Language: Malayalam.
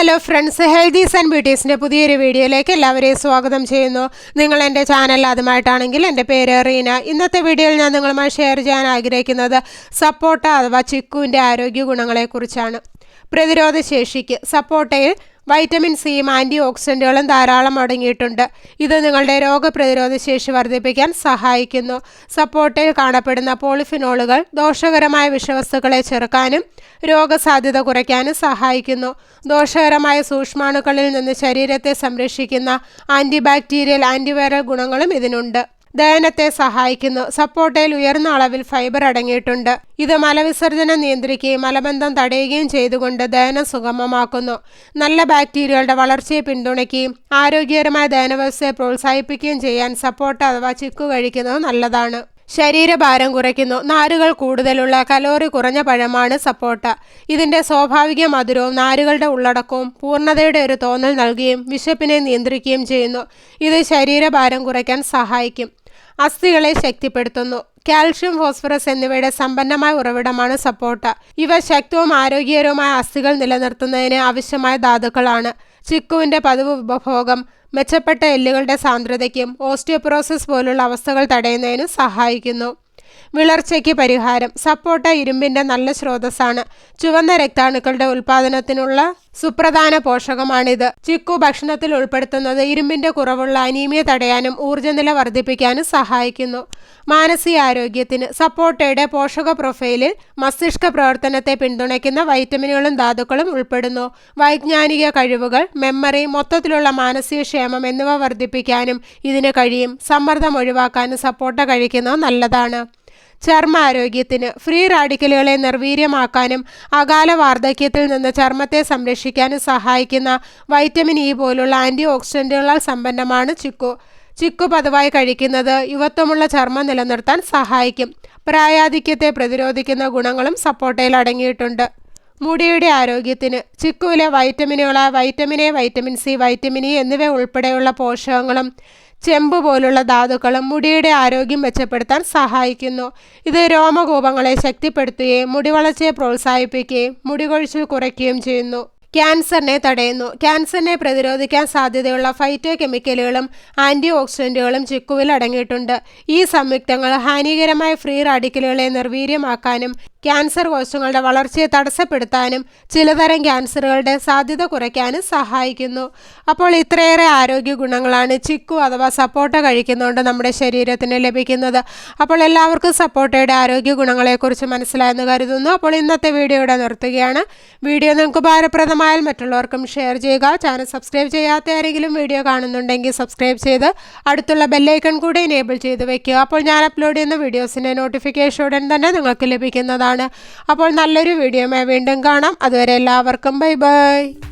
ഹലോ ഫ്രണ്ട്സ് ഹെൽത്തീസ് ആൻഡ് ബ്യൂട്ടീസിന്റെ പുതിയൊരു വീഡിയോയിലേക്ക് എല്ലാവരെയും സ്വാഗതം ചെയ്യുന്നു. നിങ്ങൾ എന്റെ ചാനൽ ആദ്യമായിട്ടാണെങ്കിൽ എന്റെ പേര് റീന. ഇന്നത്തെ വീഡിയോയിൽ ഞാൻ നിങ്ങളുമായി ഷെയർ ചെയ്യാൻ ആഗ്രഹിക്കുന്നത് സപ്പോട്ട അഥവാ ചിക്കുവിന്റെ ആരോഗ്യ ഗുണങ്ങളെക്കുറിച്ചാണ്. പ്രതിരോധ ശേഷിക്ക് സപ്പോട്ടയിൽ വൈറ്റമിൻ സിയും ആന്റി ഓക്സിഡന്റുകളും ധാരാളം അടങ്ങിയിട്ടുണ്ട്. ഇത് നിങ്ങളുടെ രോഗപ്രതിരോധ ശേഷി വർദ്ധിപ്പിക്കാൻ സഹായിക്കുന്നു. സപ്പോർട്ടിൽ കാണപ്പെടുന്ന പോളിഫിനോളുകൾ ദോഷകരമായ വിഷവസ്തുക്കളെ ചെറുക്കാനും രോഗസാധ്യത കുറയ്ക്കാനും സഹായിക്കുന്നു. ദോഷകരമായ സൂക്ഷ്മാണുക്കളിൽ നിന്ന് ശരീരത്തെ സംരക്ഷിക്കുന്ന ആന്റിബാക്ടീരിയൽ ആന്റിവൈറൽ ഗുണങ്ങളും ഇതിനുണ്ട്. ദഹനത്തെ സഹായിക്കുന്നു. സപ്പോർട്ടയിൽ ഉയർന്ന അളവിൽ ഫൈബർ അടങ്ങിയിട്ടുണ്ട്. ഇത് മലവിസർജനം നിയന്ത്രിക്കുകയും മലബന്ധം തടയുകയും ചെയ്തുകൊണ്ട് ദഹനം സുഗമമാക്കുന്നു. നല്ല ബാക്ടീരിയകളുടെ വളർച്ചയെ പിന്തുണയ്ക്കുകയും ആരോഗ്യകരമായ ദഹനവ്യവസ്ഥയെ പ്രോത്സാഹിപ്പിക്കുകയും ചെയ്യാൻ സപ്പോർട്ട അഥവാ ചിക്കു കഴിക്കുന്നത് നല്ലതാണ്. ശരീരഭാരം കുറയ്ക്കുന്നു. നാരുകൾ കൂടുതലുള്ള കലോറി കുറഞ്ഞ പഴമാണ് സപ്പോട്ട ഇതിന്റെ സ്വാഭാവിക മധുരവും നാരുകളുടെ ഉള്ളടക്കവും പൂർണതയുടെ ഒരു തോന്നൽ നൽകുകയും വിശപ്പിനെ നിയന്ത്രിക്കുകയും ചെയ്യുന്നു. ഇത് ശരീരഭാരം കുറയ്ക്കാൻ സഹായിക്കും. അസ്ഥികളെ ശക്തിപ്പെടുത്തുന്നു. കാൽഷ്യം ഫോസ്ഫറസ് എന്നിവയുടെ സമ്പന്നമായ ഉറവിടമാണ് സപ്പോട്ട. ഇവ ശക്തവും ആരോഗ്യകരവുമായ അസ്ഥികൾ നിലനിർത്തുന്നതിന് ആവശ്യമായ ധാതുക്കളാണ്. ചിക്കുവിന്റെ പതിവ് ഉപഭോഗം മെച്ചപ്പെട്ട എല്ലുകളുടെ സാന്ദ്രതയ്ക്കും ഓസ്റ്റിയോപ്രോസിസ് പോലുള്ള അവസ്ഥകൾ തടയുന്നതിനും സഹായിക്കുന്നു. വിളർച്ചയ്ക്ക് പരിഹാരം സപ്പോട്ട ഇരുമ്പിന്റെ നല്ല സ്രോതസ്സാണ്. ചുവന്ന രക്താണുക്കളുടെ ഉൽപാദനത്തിനുള്ള സുപ്രധാന പോഷകമാണിത്. ചിക്കു ഭക്ഷണത്തിൽ ഉൾപ്പെടുത്തുന്നത് ഇരുമ്പിന്റെ കുറവുള്ള അനീമിയ തടയാനും ഊർജനില വർദ്ധിപ്പിക്കാനും സഹായിക്കുന്നു. മാനസികാരോഗ്യത്തിന് സപ്പോർട്ടയുടെ പോഷക പ്രൊഫൈലിൽ മസ്തിഷ്ക പ്രവർത്തനത്തെ പിന്തുണയ്ക്കുന്ന വൈറ്റമിനുകളും ധാതുക്കളും ഉൾപ്പെടുന്നു. വൈജ്ഞാനിക കഴിവുകൾ മെമ്മറി മൊത്തത്തിലുള്ള മാനസിക ക്ഷേമം എന്നിവ വർദ്ധിപ്പിക്കാനും ഇതിന് കഴിയും. സമ്മർദ്ദം ഒഴിവാക്കാനും സപ്പോർട്ട കഴിക്കുന്നത് നല്ലതാണ്. ചർമ്മ ആരോഗ്യത്തിന് ഫ്രീ റാഡിക്കലുകളെ നിർവീര്യമാക്കാനും അകാല വാർദ്ധക്യത്തിൽ നിന്ന് ചർമ്മത്തെ സംരക്ഷിക്കാനും സഹായിക്കുന്ന വൈറ്റമിൻ ഇ പോലുള്ള ആന്റി ഓക്സിഡന്റുകളാൽ സമ്പന്നമാണ് ചിക്കു. ചിക്കു പതിവായി കഴിക്കുന്നത് യുവത്വമുള്ള ചർമ്മം നിലനിർത്താൻ സഹായിക്കും. പ്രായാധിക്യത്തെ പ്രതിരോധിക്കുന്ന ഗുണങ്ങളും സപ്പോട്ടയിൽ അടങ്ങിയിട്ടുണ്ട്. മുടിയുടെ ആരോഗ്യത്തിന് ചിക്കുവിലെ വൈറ്റമിനുകൾ vitamin A vitamin C vitamin E എന്നിവ ഉൾപ്പെടെയുള്ള പോഷകങ്ങളും ചെമ്പ് പോലുള്ള ധാതുക്കളും മുടിയുടെ ആരോഗ്യം മെച്ചപ്പെടുത്താൻ സഹായിക്കുന്നു. ഇത് രോമകൂപങ്ങളെ ശക്തിപ്പെടുത്തുകയും മുടി വളർച്ചയെ പ്രോത്സാഹിപ്പിക്കുകയും മുടി കൊഴിച്ചിൽ കുറയ്ക്കുകയും ചെയ്യുന്നു. ക്യാൻസറിനെ തടയുന്നു. ക്യാൻസറിനെ പ്രതിരോധിക്കാൻ സാധ്യതയുള്ള ഫൈറ്റോ കെമിക്കലുകളും ആന്റി ഓക്സിഡന്റുകളും ചിക്കുവിൽ അടങ്ങിയിട്ടുണ്ട്. ഈ സംയുക്തങ്ങൾ ഹാനികരമായ ഫ്രീ റാഡിക്കലുകളെ നിർവീര്യമാക്കാനും ക്യാൻസർ കോശങ്ങളുടെ വളർച്ചയെ തടസ്സപ്പെടുത്താനും ചിലതരം ക്യാൻസറുകളുടെ സാധ്യത കുറയ്ക്കാനും സഹായിക്കുന്നു. അപ്പോൾ ഇത്രയേറെ ആരോഗ്യ ഗുണങ്ങളാണ് ചിക്കു അഥവാ സപ്പോട്ട കഴിക്കുന്നതുകൊണ്ട് നമ്മുടെ ശരീരത്തിന് ലഭിക്കുന്നത്. അപ്പോൾ എല്ലാവർക്കും സപ്പോട്ടയുടെ ആരോഗ്യ ഗുണങ്ങളെക്കുറിച്ച് മനസ്സിലായെന്ന് കരുതുന്നു. അപ്പോൾ ഇന്നത്തെ വീഡിയോ ഇവിടെ നിർത്തുകയാണ്. വീഡിയോ നിങ്ങൾക്ക് ഭാരപ്രദമായാൽ മറ്റുള്ളവർക്കും ഷെയർ ചെയ്യുക. ചാനൽ സബ്സ്ക്രൈബ് ചെയ്യാത്ത ആരെങ്കിലും വീഡിയോ കാണുന്നുണ്ടെങ്കിൽ സബ്സ്ക്രൈബ് ചെയ്ത് അടുത്തുള്ള ബെല്ലൈക്കൺ കൂടി എനേബിൾ ചെയ്ത് വെക്കുക. അപ്പോൾ ഞാൻ അപ്ലോഡ് ചെയ്യുന്ന വീഡിയോസിന്റെ നോട്ടിഫിക്കേഷൻ ഉടൻ തന്നെ നിങ്ങൾക്ക് ലഭിക്കുന്നതാണ്. അപ്പോൾ നല്ലൊരു വീഡിയോമായി വീണ്ടും കാണാം. അതുവരെ എല്ലാവർക്കും ബൈ ബൈ.